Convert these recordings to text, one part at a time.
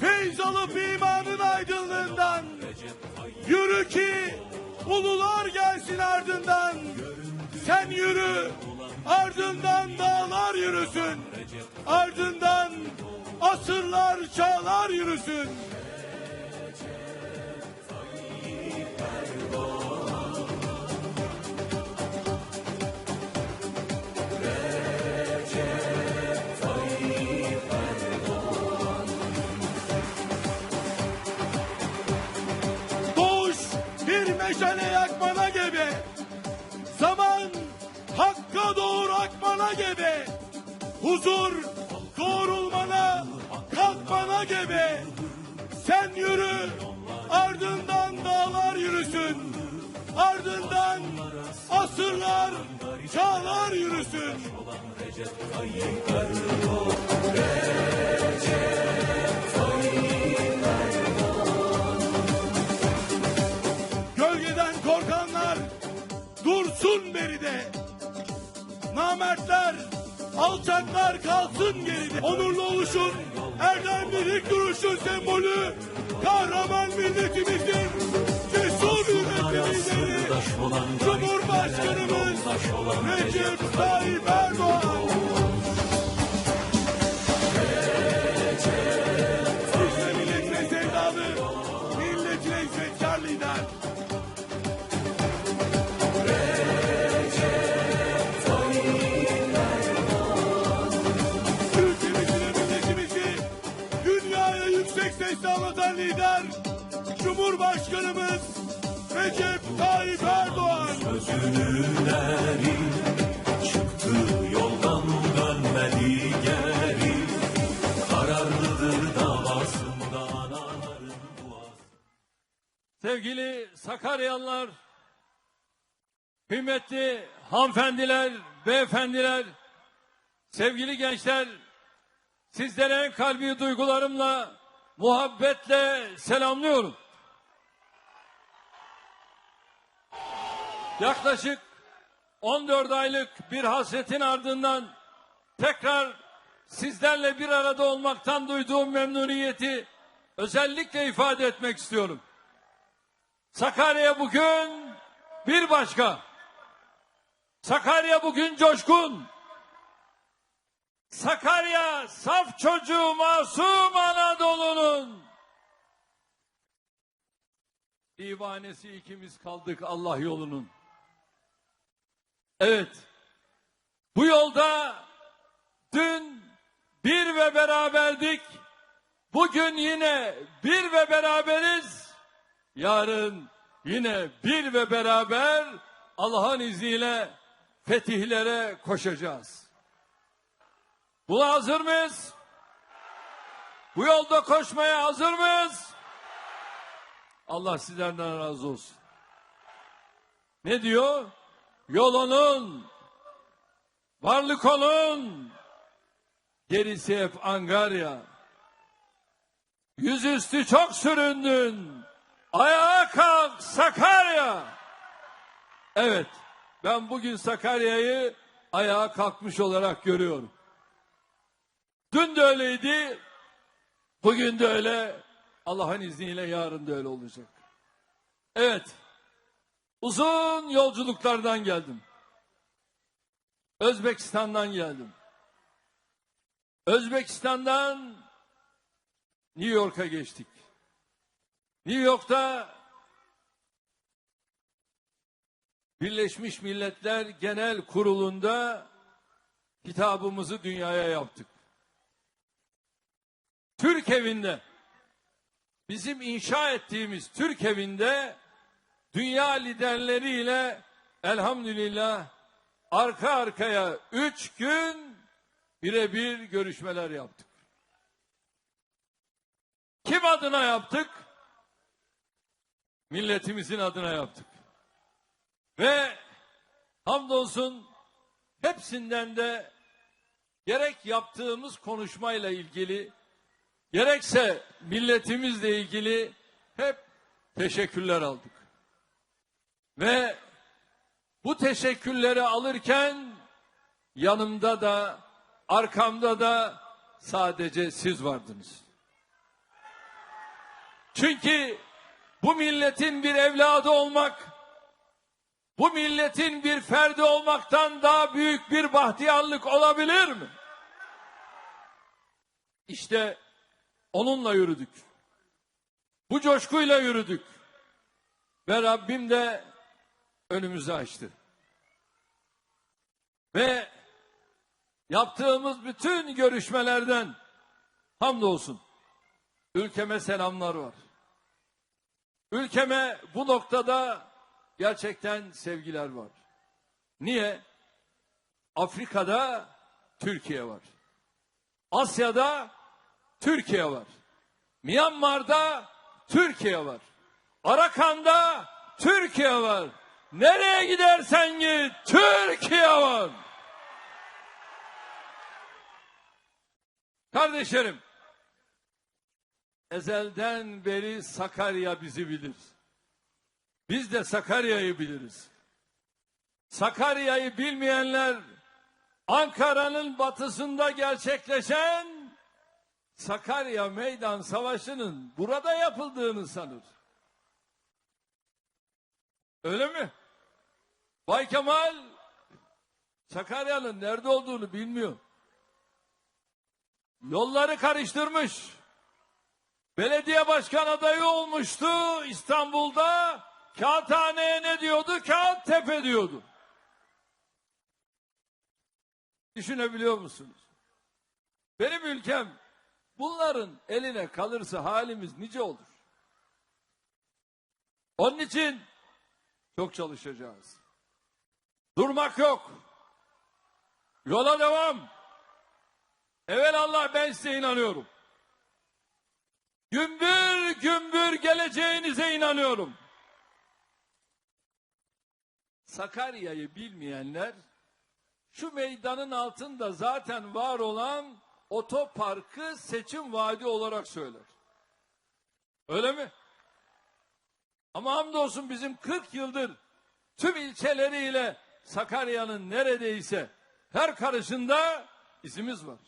Feyz alıp imanın aydınlığından Yürü ki ulular gelsin ardından. Sen yürü ardından dağlar yürüsün. Ardından asırlar çağlar yürüsün meşale yakmana gebe. Zaman hakka doğru akmana gebe. Huzur doğrulmana kalkmana gebe. Sen yürü ardından dağlar yürüsün. Ardından asırlar çağlar yürüsün. Alçaklar kalsın geride. Onurlu oluşun, erdemlilik duruşun sembolü. Kahraman milletimizin cesur ümmetimizin Cumhurbaşkanımız Recep Tayyip Erdoğan. Sevgili Sakaryalılar, kıymetli hanımefendiler, beyefendiler, sevgili gençler, sizlere en kalbi duygularımla, muhabbetle selamlıyorum. Yaklaşık 14 aylık bir hasretin ardından tekrar sizlerle bir arada olmaktan duyduğum memnuniyeti özellikle ifade etmek istiyorum. Sakarya bugün bir başka. Sakarya bugün coşkun. Sakarya saf çocuğu masum Anadolu'nun. Divanesi ikimiz kaldık Allah yolunun. Evet. Bu yolda dün bir ve beraberdik. Bugün yine bir ve beraberiz. Yarın yine bir ve beraber Allah'ın izniyle fetihlere koşacağız. Buna hazır mıyız? Bu yolda koşmaya hazır mıyız? Allah sizlerden razı olsun. Ne diyor? Yolunun, varlık onun, gerisi hep Angarya. Yüzüstü çok süründün. Ayağa kalk Sakarya. Evet, ben bugün Sakarya'yı ayağa kalkmış olarak görüyorum. Dün de öyleydi, bugün de öyle, Allah'ın izniyle yarın da öyle olacak. Evet, uzun yolculuklardan geldim. Özbekistan'dan geldim. Özbekistan'dan New York'a geçtik. New York'ta Birleşmiş Milletler Genel Kurulu'nda hitabımızı dünyaya yaptık. Türk evinde bizim inşa ettiğimiz Türk evinde dünya liderleriyle elhamdülillah arka arkaya üç gün birebir görüşmeler yaptık. Kim adına yaptık? Milletimizin adına yaptık. Ve hamdolsun hepsinden de gerek yaptığımız konuşmayla ilgili gerekse milletimizle ilgili hep teşekkürler aldık. Ve bu teşekkürleri alırken yanımda da arkamda da sadece siz vardınız. Çünkü bu milletin bir evladı olmak, bu milletin bir ferdi olmaktan daha büyük bir bahtiyarlık olabilir mi? İşte onunla yürüdük. Bu coşkuyla yürüdük. Ve Rabbim de önümüzü açtı. Ve yaptığımız bütün görüşmelerden hamdolsun ülkeme selamlar var. Ülkeme bu noktada gerçekten sevgiler var. Niye? Afrika'da Türkiye var. Asya'da Türkiye var. Myanmar'da Türkiye var. Arakan'da Türkiye var. Nereye gidersen git Türkiye var. Kardeşlerim, ezelden beri Sakarya bizi bilir. Biz de Sakarya'yı biliriz. Sakarya'yı bilmeyenler Ankara'nın batısında gerçekleşen Sakarya Meydan Savaşı'nın burada yapıldığını sanır. Öyle mi? Bay Kemal Sakarya'nın nerede olduğunu bilmiyor. Yolları karıştırmış. Belediye başkan adayı olmuştu İstanbul'da. Kağıthane'ye ne diyordu? Kağıt tepe diyordu. Düşünebiliyor musunuz? Benim ülkem bunların eline kalırsa halimiz nice olur. Onun için çok çalışacağız. Durmak yok. Yola devam. Evelallah ben size inanıyorum. Gümbür gümbür geleceğinize inanıyorum. Sakarya'yı bilmeyenler şu meydanın altında zaten var olan otoparkı seçim vaadi olarak söyler. Öyle mi? Ama hamdolsun bizim 40 yıldır tüm ilçeleriyle Sakarya'nın neredeyse her karışında izimiz var.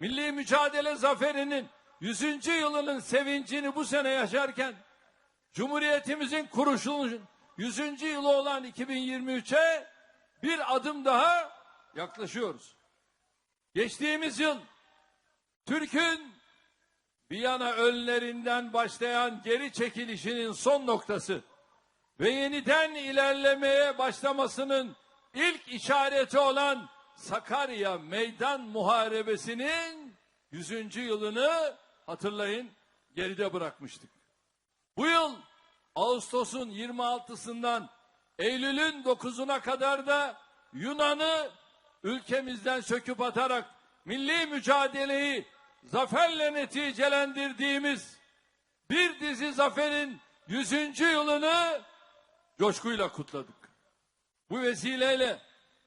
Milli mücadele zaferinin 100. yılının sevincini bu sene yaşarken Cumhuriyetimizin kuruluşunun 100. yılı olan 2023'e bir adım daha yaklaşıyoruz. Geçtiğimiz yıl Türk'ün bir yana önlerinden başlayan geri çekilişinin son noktası ve yeniden ilerlemeye başlamasının ilk işareti olan Sakarya Meydan Muharebesi'nin 100. yılını hatırlayın geride bırakmıştık. Bu yıl Ağustos'un 26'sından Eylül'ün 9'una kadar da Yunan'ı ülkemizden söküp atarak milli mücadeleyi zaferle neticelendirdiğimiz bir dizi zaferin 100. yılını coşkuyla kutladık. Bu vesileyle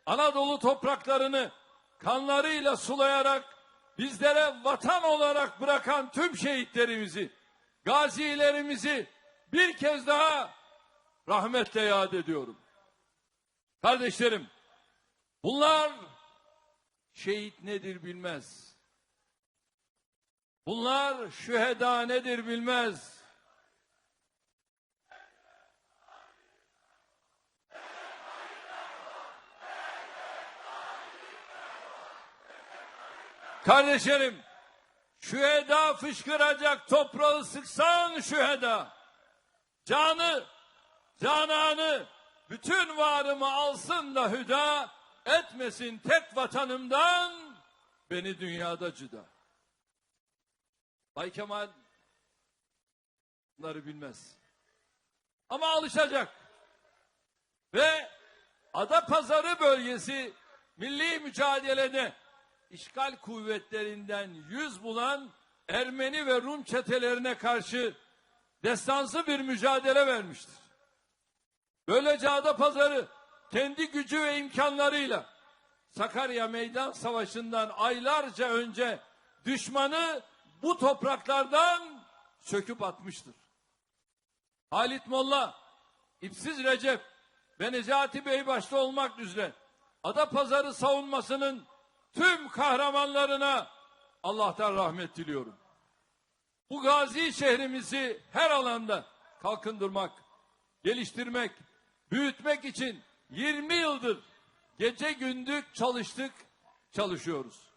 Anadolu topraklarını kanlarıyla sulayarak bizlere vatan olarak bırakan tüm şehitlerimizi, gazilerimizi bir kez daha rahmetle yad ediyorum. Kardeşlerim, bunlar şehit nedir bilmez. Bunlar şüheda nedir bilmez. Kardeşlerim, şüheda fışkıracak toprağı sıksan şüheda. Canı, cananı, bütün varımı alsın da hüda, etmesin tek vatanımdan, beni dünyada cüda. Bay Kemal bunları bilmez. Ama alışacak. Ve Adapazarı bölgesi milli mücadelede işgal kuvvetlerinden yüz bulan Ermeni ve Rum çetelerine karşı destansı bir mücadele vermiştir. Böylece Adapazarı kendi gücü ve imkanlarıyla Sakarya Meydan Savaşı'ndan aylarca önce düşmanı bu topraklardan söküp atmıştır. Halit Molla, İpsiz Recep ve Necati Bey başta olmak üzere Adapazarı savunmasının tüm kahramanlarına Allah'tan rahmet diliyorum. Bu gazi şehrimizi her alanda kalkındırmak, geliştirmek, büyütmek için 20 yıldır gece gündüz çalıştık, çalışıyoruz.